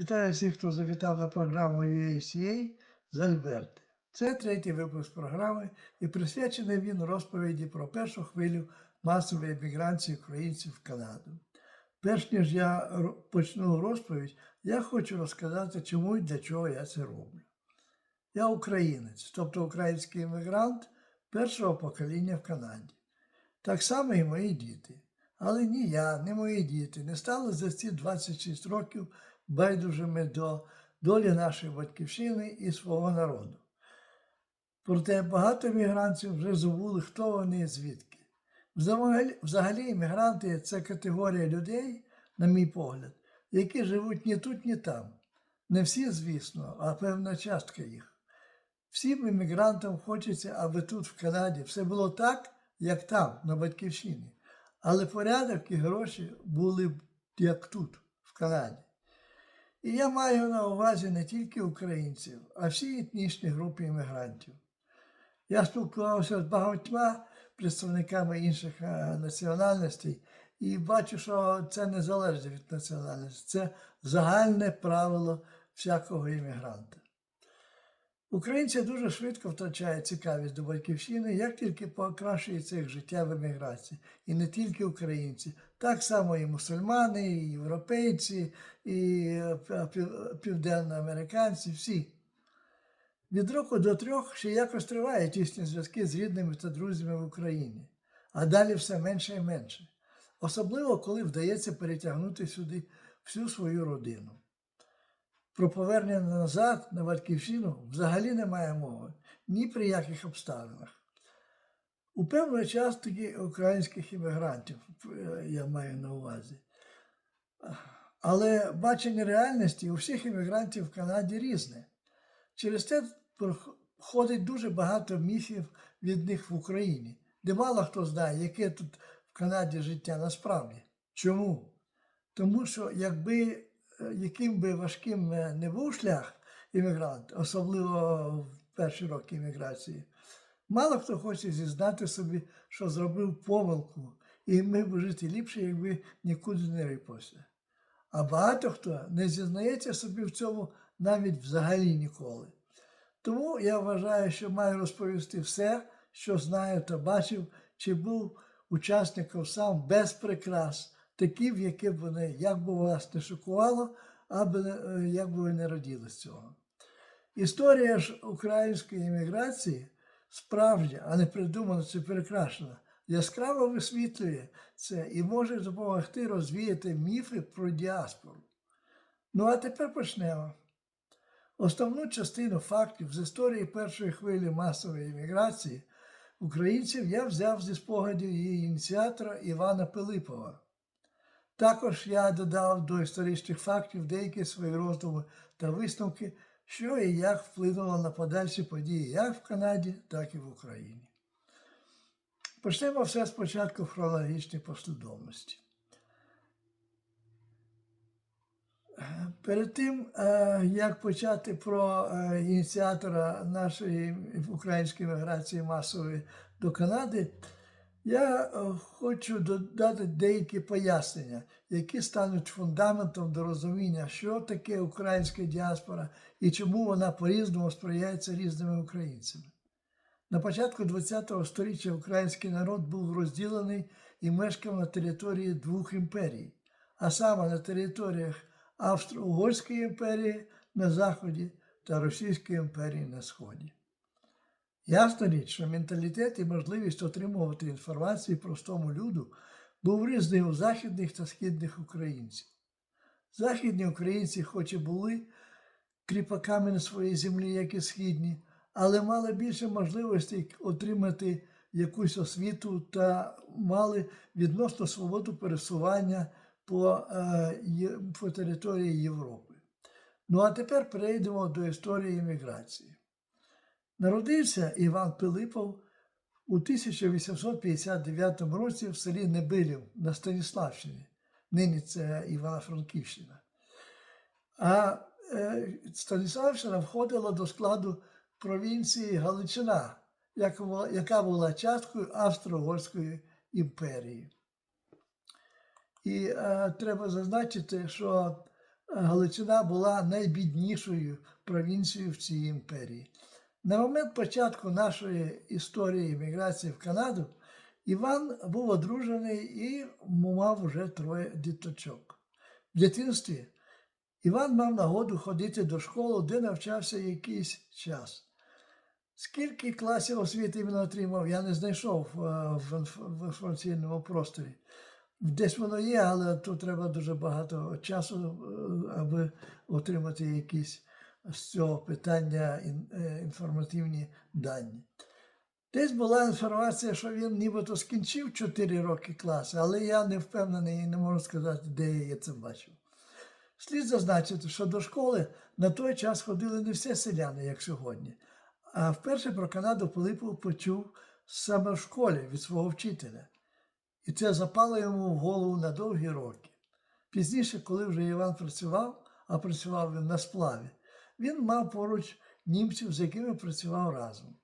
Вітаю всіх, хто завітав на програму UACA з Альберти. Це третій випуск програми і присвячений він розповіді про першу хвилю масової еміграції українців в Канаду. Перш ніж я почну розповідь, я хочу розказати, чому і для чого я це роблю. Я українець, тобто український емігрант першого покоління в Канаді. Так само і мої діти. Але ні я, ні мої діти не стали за ці 26 років байдужими до долі нашої батьківщини і свого народу. Проте багато емігрантів вже забули, хто вони і звідки. Взагалі, емігранти це категорія людей, на мій погляд, які живуть ні тут, ні там. Не всі, звісно, а певна частка їх. Всім емігрантам хочеться, аби тут, в Канаді, все було так, як там, на батьківщині. Але порядок і гроші були б як тут, в Канаді. І я маю на увазі не тільки українців, а всі етнічні групи іммігрантів. Я спілкувався з багатьма представниками інших е, національностей і бачу, що це не залежить від національності, це загальне правило всякого іммігранта. Українці дуже швидко втрачають цікавість до батьківщини, як тільки покращується їх життя в еміграції. І не тільки українці, так само і мусульмани, і європейці, і е, південноамериканці, всі. Від року до трьох ще якось тривають тісні зв'язки з рідними та друзями в Україні, а далі все менше і менше. Особливо, коли вдається перетягнути сюди всю свою родину. Про повернення назад на батьківщину взагалі немає мови ні при яких обставинах. У певний час тоді українських іммігрантів е, я маю на увазі. Але бачення реальності у всіх іммігрантів в Канаді різне. Через це ходить дуже багато міфів від них в Україні, де мало хто знає, яке тут в Канаді життя насправді. Чому? Тому що якби яким би важким е, не був шлях іммігранта, особливо в перші роки імміграції, мало хто хоче зізнати собі, що зробив помилку і міг би жити ліпше, якби нікуди не рипався. А багато хто не зізнається собі в цьому навіть взагалі ніколи. Тому я вважаю, що маю розповісти все, що знаю та бачив, чи був учасником сам без прикрас, такі, в б вони, як би вас не шокувало, аби не- як би ви не раділи з цього. Історія ж української еміграції справжня, а не придумана чи перекрашена, яскраво висвітлює це і може допомогти розвіяти міфи про діаспору. Ну а тепер почнемо. Основну частину фактів з історії першої хвилі масової еміграції українців я взяв зі спогадів її ініціатора Івана Пилипова. Також я додав до історичних фактів деякі свої роздуми та висновки, що і як вплинуло на подальші події як в Канаді, так і в Україні. Почнемо все спочатку в хронологічній послідовності. Перед тим, е, як почати про е, ініціатора нашої української міграції масової до Канади, я е, хочу додати деякі пояснення, які стануть фундаментом до розуміння, що таке українська діаспора і чому вона по-різному сприяється різними українцями. На початку ХХ століття український народ був розділений і мешкав на території двох імперій, а саме на територіях Австро-Угорської імперії на Заході та Російської імперії на Сході. Ясна річ, що менталітет і можливість отримувати інформацію простому люду був різний у західних та східних українців. Західні українці, хоч і були кріпаками на своїй землі, як і східні, але мали більше можливостей отримати якусь освіту та мали відносно свободу пересування по, е, по території Європи. Ну а тепер перейдемо до історії імміграції. Народився Іван Пилипов у 1859 році в селі Небилів на Станіславщині. Нині це Івано-Франківщина. А е, Станіславщина входила до складу провінції Галичина, яка була часткою Австро-Угорської імперії. І е, треба зазначити, що Галичина була найбіднішою провінцією в цій імперії. На момент початку нашої історії міграції в Канаду Іван був одружений і мав вже троє діточок. В дитинстві Іван мав нагоду ходити до школи, де навчався якийсь час. Скільки класів освіти він отримав, я не знайшов е, в інформаційному просторі. Десь воно є, але тут треба дуже багато часу, е, аби отримати якісь з цього питання е, інформативні дані. Десь була інформація, що він нібито скінчив 4 роки класи, але я не впевнений і не можу сказати, де я це бачив. Слід зазначити, що до школи на той час ходили не всі селяни, як сьогодні. А вперше про Канаду Пилипов почув саме в школі від свого вчителя. І це запало йому в голову на довгі роки. Пізніше, коли вже Іван працював, а працював він на сплаві, він мав поруч німців, з якими працював разом.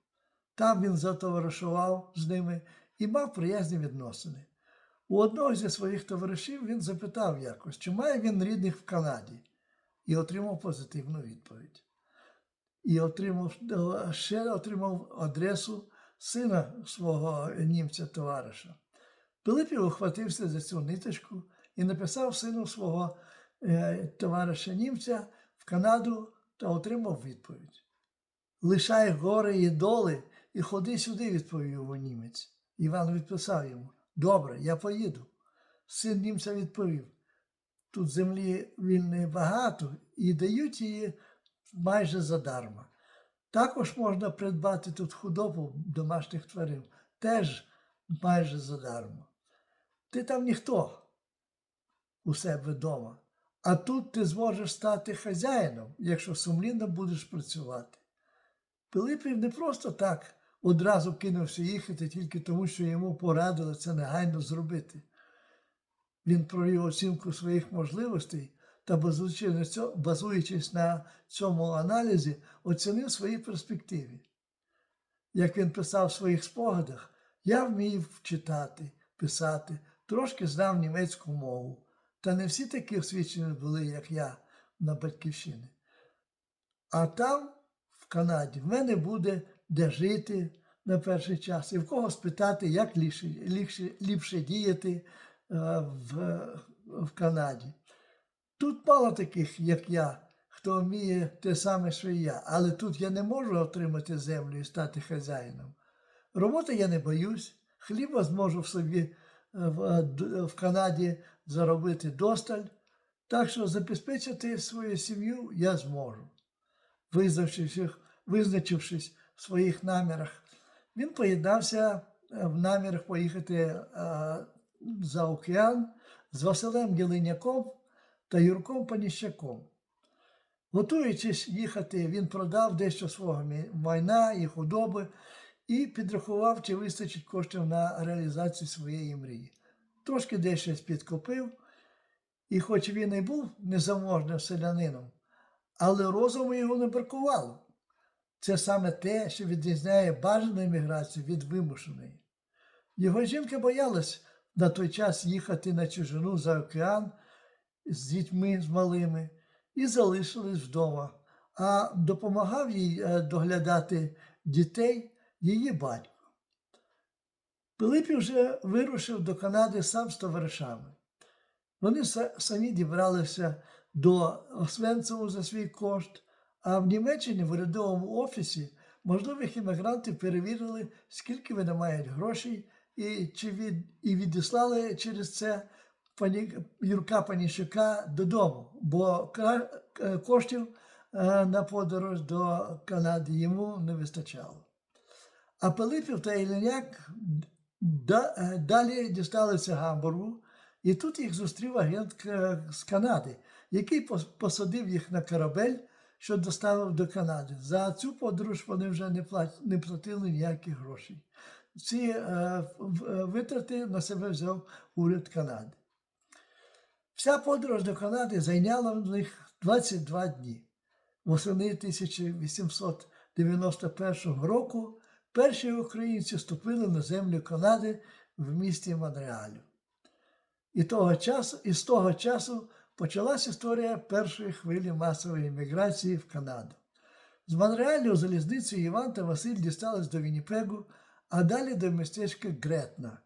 Там він затоваришував з ними і мав приязні відносини. У одного зі своїх товаришів він запитав якось, чи має він рідних в Канаді, і отримав позитивну відповідь. І отримав, ще отримав адресу сина свого німця товариша. Пилипів ухватився за цю ниточку і написав сину свого е, товариша німця в Канаду та отримав відповідь. Лишай гори і доли і ходи сюди, відповів його німець. Іван відписав йому: Добре, я поїду. Син німця відповів: Тут землі вільної багато і дають її майже задарма. Також можна придбати тут худобу домашніх тварин, теж майже задарма. Ти там ніхто у себе вдома, а тут ти зможеш стати хазяїном, якщо сумлінно будеш працювати. Пилипів не просто так одразу кинувся їхати тільки тому, що йому порадили це негайно зробити. Він провів оцінку своїх можливостей та, базуючись на цьому аналізі, оцінив свої перспективи. Як він писав в своїх спогадах, я вмів читати, писати, трошки знав німецьку мову, та не всі такі освічені були, як я на батьківщині. А там, в Канаді, в мене буде де жити на перший час, і в кого спитати, як ліпше, ліпше, ліпше діяти е, в, в Канаді. Тут мало таких, як я, хто вміє те саме, що і я, але тут я не можу отримати землю і стати хазяїном. Роботи я не боюсь, хліба зможу в собі в, е, в Канаді заробити досталь, так що забезпечити свою сім'ю я зможу. Визначившись, визначившись в своїх намірах, він поєднався е, в намірах поїхати е, за океан з Василем Єлиняком та Юрком Паніщаком. Готуючись їхати, він продав дещо свого майна і худоби і підрахував, чи вистачить коштів на реалізацію своєї мрії. Трошки дещо підкопив, і хоч він і був незаможним селянином, але розуму його не бракувало. Це саме те, що відрізняє бажану еміграцію від вимушеної. Його жінка боялась на той час їхати на чужину за океан з дітьми з малими і залишились вдома, а допомагав їй е, доглядати дітей її батько. Пилипів вже вирушив до Канади сам з товаришами. Вони самі дібралися до Освенцеву за свій кошт, а в Німеччині в урядовому офісі можливих іммігрантів перевірили, скільки вони мають грошей, і, чи від, і відіслали через це пані, Юрка Паніщука додому, бо е, коштів е, на подорож до Канади йому не вистачало. А Пилипів та Ілляняк е, далі дісталися Гамбургу, і тут їх зустрів агент з Канади, який посадив їх на корабель, що доставив до Канади. За цю подорож вони вже не, не платили ніяких грошей. Ці е, е, витрати на себе взяв уряд Канади. Вся подорож до Канади зайняла в них 22 дні. Восени 1891 року перші українці ступили на землю Канади в місті Монреалю. І, того часу, і з того часу почалась історія першої хвилі масової еміграції в Канаду. З Монреалю залізницею Іван та Василь дістались до Вінніпегу, а далі до містечка Гретна.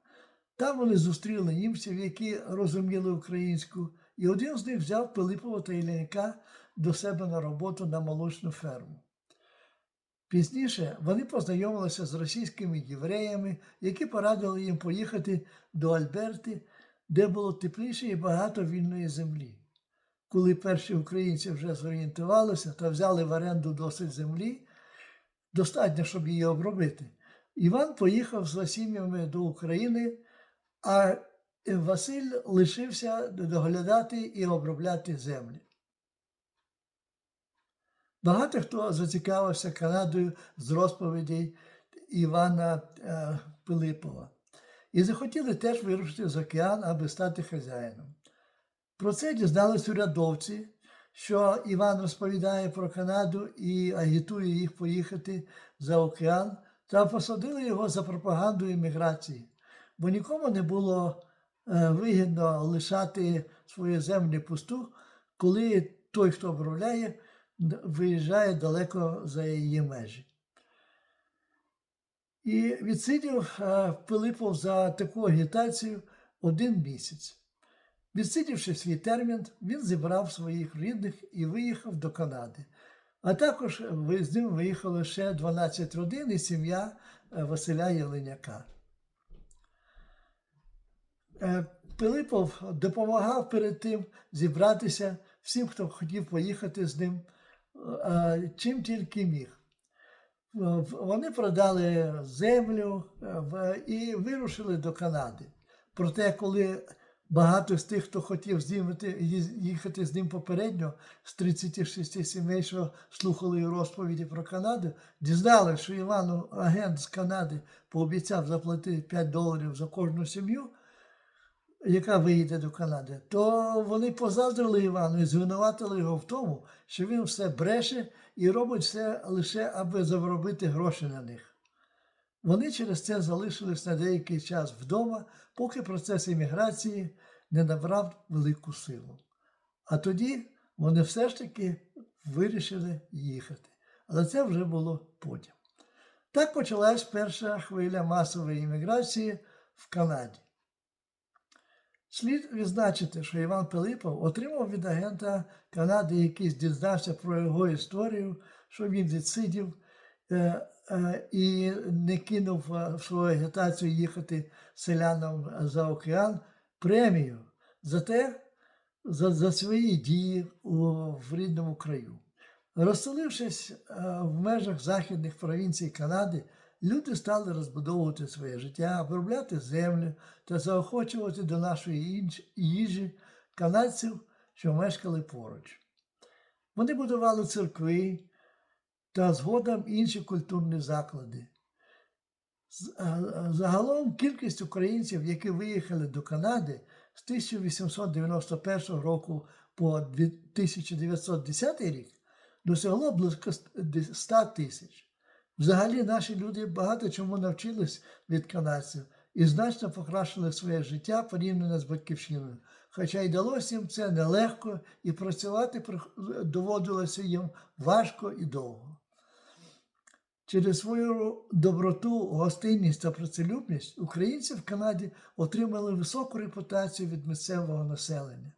Там вони зустріли німців, які розуміли українську, і один з них взяв Пилипова та Ілляняка до себе на роботу на молочну ферму. Пізніше вони познайомилися з російськими євреями, які порадили їм поїхати до Альберти, де було тепліше і багато вільної землі. Коли перші українці вже зорієнтувалися та взяли в оренду досить землі, достатньо, щоб її обробити, Іван поїхав з сім'ями до України, а Василь лишився доглядати і обробляти землі. Багато хто зацікавився Канадою з розповідей Івана е, Пилипова і захотіли теж вирушити з океан, аби стати хазяїном. Про це дізнались урядовці, що Іван розповідає про Канаду і агітує їх поїхати за океан, та посадили його за пропаганду імміграції, бо нікому не було е, вигідно лишати свої землі пусту, коли той, хто обробляє, виїжджає далеко за її межі. І відсидів Пилипов за таку агітацію один місяць. Відсидівши свій термін, він зібрав своїх рідних і виїхав до Канади. А також з ним виїхало ще 12 родин і сім'я е, Василя Єленяка. Е, Пилипов допомагав перед тим зібратися всім, хто хотів поїхати з ним, чим тільки міг. Вони продали землю е, і вирушили до Канади. Проте, коли багато з тих, хто хотів їхати з ним попередньо, з 36 сімей, що слухали розповіді про Канаду, дізнали, що Івану агент з Канади пообіцяв заплатити 5 доларів за кожну сім'ю, яка виїде до Канади, то вони позаздрили Івану і звинуватили його в тому, що він все бреше і робить все лише, аби заробити гроші на них. Вони через це залишились на деякий час вдома, поки процес імміграції не набрав велику силу. А тоді вони все ж таки вирішили їхати. Але це вже було потім. Так почалась перша хвиля масової імміграції в Канаді. Слід відзначити, що Іван Пилипов отримав від агента Канади, який дізнався про його історію, що він відсидів е, е, і не кинув е, свою агітацію їхати селянам за океан премію за те, за, за свої дії у, в рідному краю. Розселившись в межах західних провінцій Канади, люди стали розбудовувати своє життя, обробляти землю та заохочувати до нашої їжі канадців, що мешкали поруч. Вони будували церкви та згодом інші культурні заклади. Загалом кількість українців, які виїхали до Канади з 1891 року по 1910 рік, досягло близько 100 тисяч. Взагалі, наші люди багато чому навчились від канадців і значно покращили своє життя порівняно з батьківщиною. Хоча й далося їм це нелегко, і працювати доводилося їм важко і довго. Через свою доброту, гостинність та працелюбність українці в Канаді отримали високу репутацію від місцевого населення.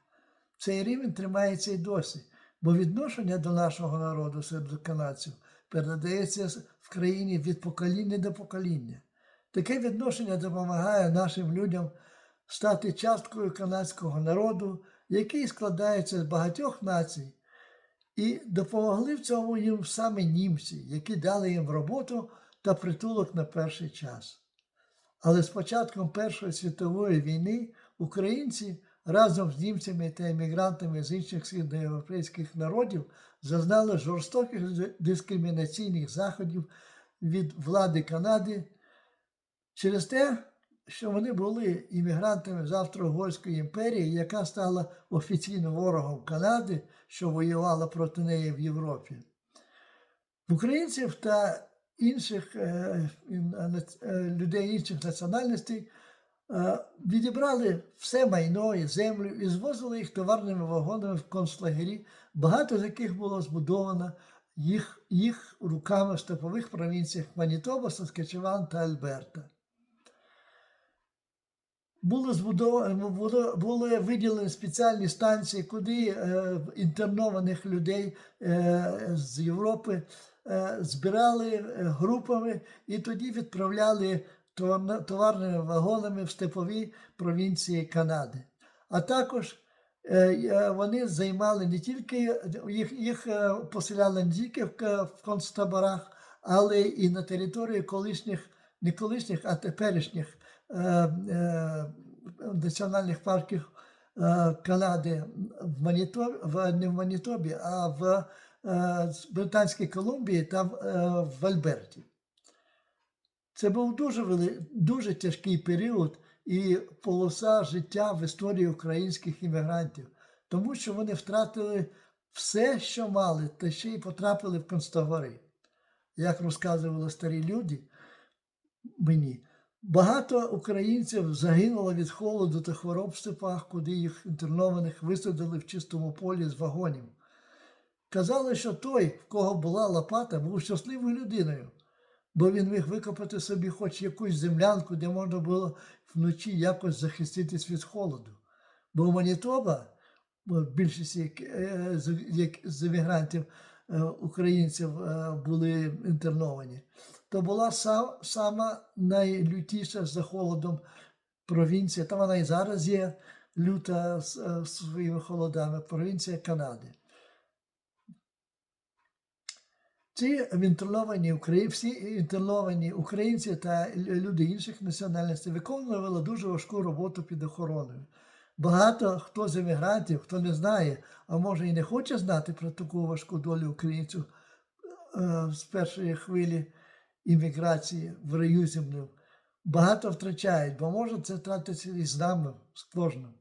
Цей рівень тримається й досі, бо відношення до нашого народу серед канадців передається в країні від покоління до покоління. Таке відношення допомагає нашим людям стати часткою канадського народу, який складається з багатьох націй, і допомогли в цьому їм саме німці, які дали їм роботу та притулок на перший час. Але з початком Першої світової війни українці разом з німцями та емігрантами з інших східноєвропейських народів зазнали жорстоких дискримінаційних заходів від влади Канади через те, що вони були іммігрантами з Австро-Угорської імперії, яка стала офіційним ворогом Канади, що воювала проти неї в Європі. Українців та інших е, е, людей інших національностей Відібрали все майно і землю і звозили їх товарними вагонами в концлагері, багато з яких було збудовано їх, їх руками в степових провінціях Манітоба, Саскачеван та Альберта. Збудовано, було, були виділені спеціальні станції, куди е, інтернованих людей е, з Європи е, збирали е, групами і тоді відправляли товарними вагонами в степові провінції Канади. А також е, е, вони займали не тільки їх, їх е, поселяли не тільки в, концтаборах, але і на території колишніх, не колишніх, а теперішніх національних парків Канади в Манітобі, в, не в Манітобі, а в Британській Колумбії та в Альберті. Це був дуже, вели, дуже тяжкий період і полоса життя в історії українських іммігрантів, тому що вони втратили все, що мали, та ще й потрапили в концтабори. Як розказували старі люди мені, багато українців загинуло від холоду та хвороб в степах, куди їх інтернованих висадили в чистому полі з вагонів. Казали, що той, в кого була лопата, був щасливою людиною, бо він міг викопати собі хоч якусь землянку, де можна було вночі якось захиститись від холоду. Бо Манітоба, більшість е, з, емігрантів е, українців е, були інтерновані, то була сам, сама найлютіша за холодом провінція, та вона і зараз є люта з своїми холодами, провінція Канади. Ці інтерновані всі інтерновані українці та люди інших національностей виконували дуже важку роботу під охороною. Багато хто з емігрантів, хто не знає, а може і не хоче знати про таку важку долю українців е, з першої хвилі імміграції в раю земним, багато втрачають, бо може це трапитися і з нами, з кожним.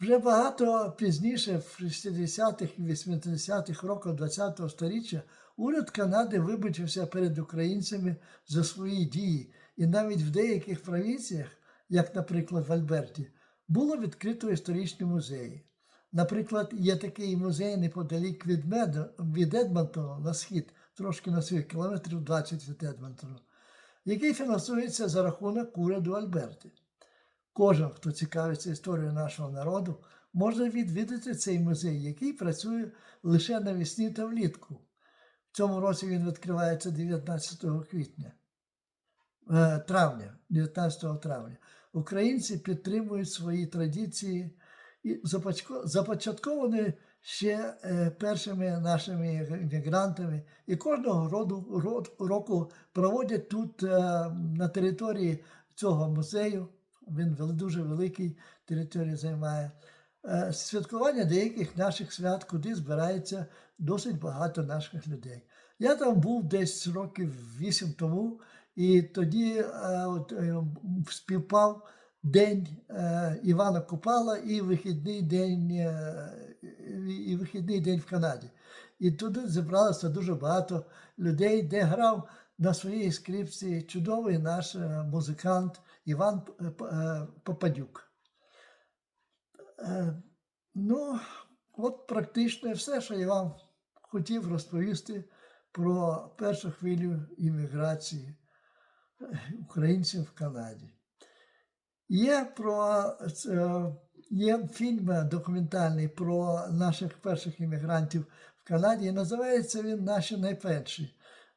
Вже багато пізніше, в 60-х і 80-х роках ХХ століття, уряд Канади вибачився перед українцями за свої дії, і навіть в деяких провінціях, як, наприклад, в Альберті, було відкрито історичні музеї. Наприклад, є такий музей неподалік від, Мед... від Едмонтона на схід, трошки на схід, кілометрів 20 від Едмонтона, який фінансується за рахунок уряду Альберти. Кожен, хто цікавиться історією нашого народу, може відвідати цей музей, який працює лише навесні та влітку. В цьому році він відкривається 19 квітня, е, травня, 19 травня. Українці підтримують свої традиції і започатковані ще е, першими нашими іммігрантами, і кожного роду, року проводять тут е, на території цього музею він дуже великий територію займає. е, Святкування деяких наших свят, куди збирається досить багато наших людей. Я там був десь років вісім тому, і тоді е, от, е, співпав день Івана Купала і вихідний день, і- вихідний день в Канаді. І туди зібралося дуже багато людей, де грав на своїй скрипці чудовий наш музикант Іван П- е, Попадюк. Е, Ну, от практично все, що я вам хотів розповісти про першу хвилю імміграції е, українців в Канаді. Є про є фільм документальний про наших перших іммігрантів в Канаді. і Називається він Наші найперші.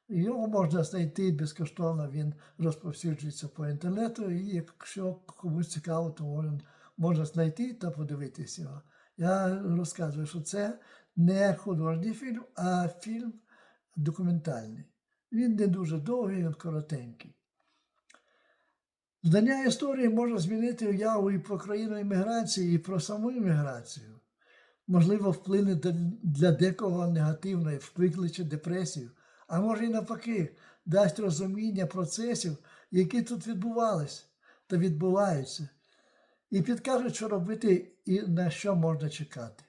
Його можна знайти безкоштовно, він розповсюджується по інтернету, і якщо комусь цікаво, то можна, знайти та подивитися його. Я розказую, що це не художній фільм, а фільм документальний. Він не дуже довгий, він коротенький. Знання історії може змінити уяву і про країну імміграції, і про саму імміграцію. Можливо, вплине для декого негативно і викличе депресію, а може і навпаки, дасть розуміння процесів, які тут відбувались та відбуваються, і підкажуть, що робити і на що можна чекати.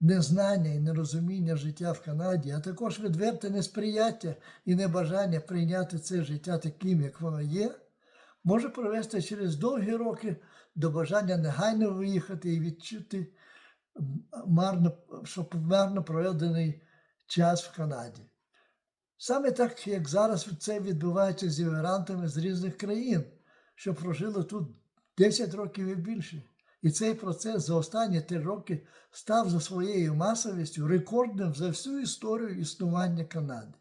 Незнання і нерозуміння життя в Канаді, а також відверте несприяття і небажання прийняти це життя таким, як воно є, може привести через довгі роки до бажання негайно виїхати і відчути марно, що марно проведений час в Канаді. Саме так, як зараз це відбувається з іммігрантами з різних країн, що прожили тут 10 років і більше. І цей процес за останні три роки став за своєю масовістю рекордним за всю історію існування Канади.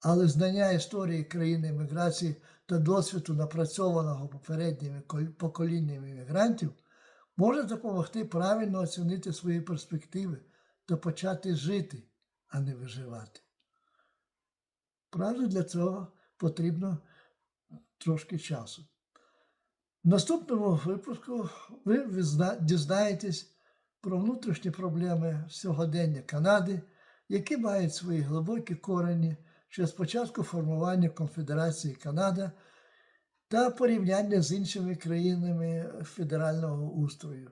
Але знання історії країни еміграції та досвіду напрацьованого попередніми поколіннями іммігрантів може допомогти правильно оцінити свої перспективи та почати жити, а не виживати. Правда, для цього потрібно трошки часу. В наступному випуску ви дізнаєтесь про внутрішні проблеми сьогодення Канади, які мають свої глибокі корені ще з початку формування Конфедерації Канада та порівняння з іншими країнами федерального устрою.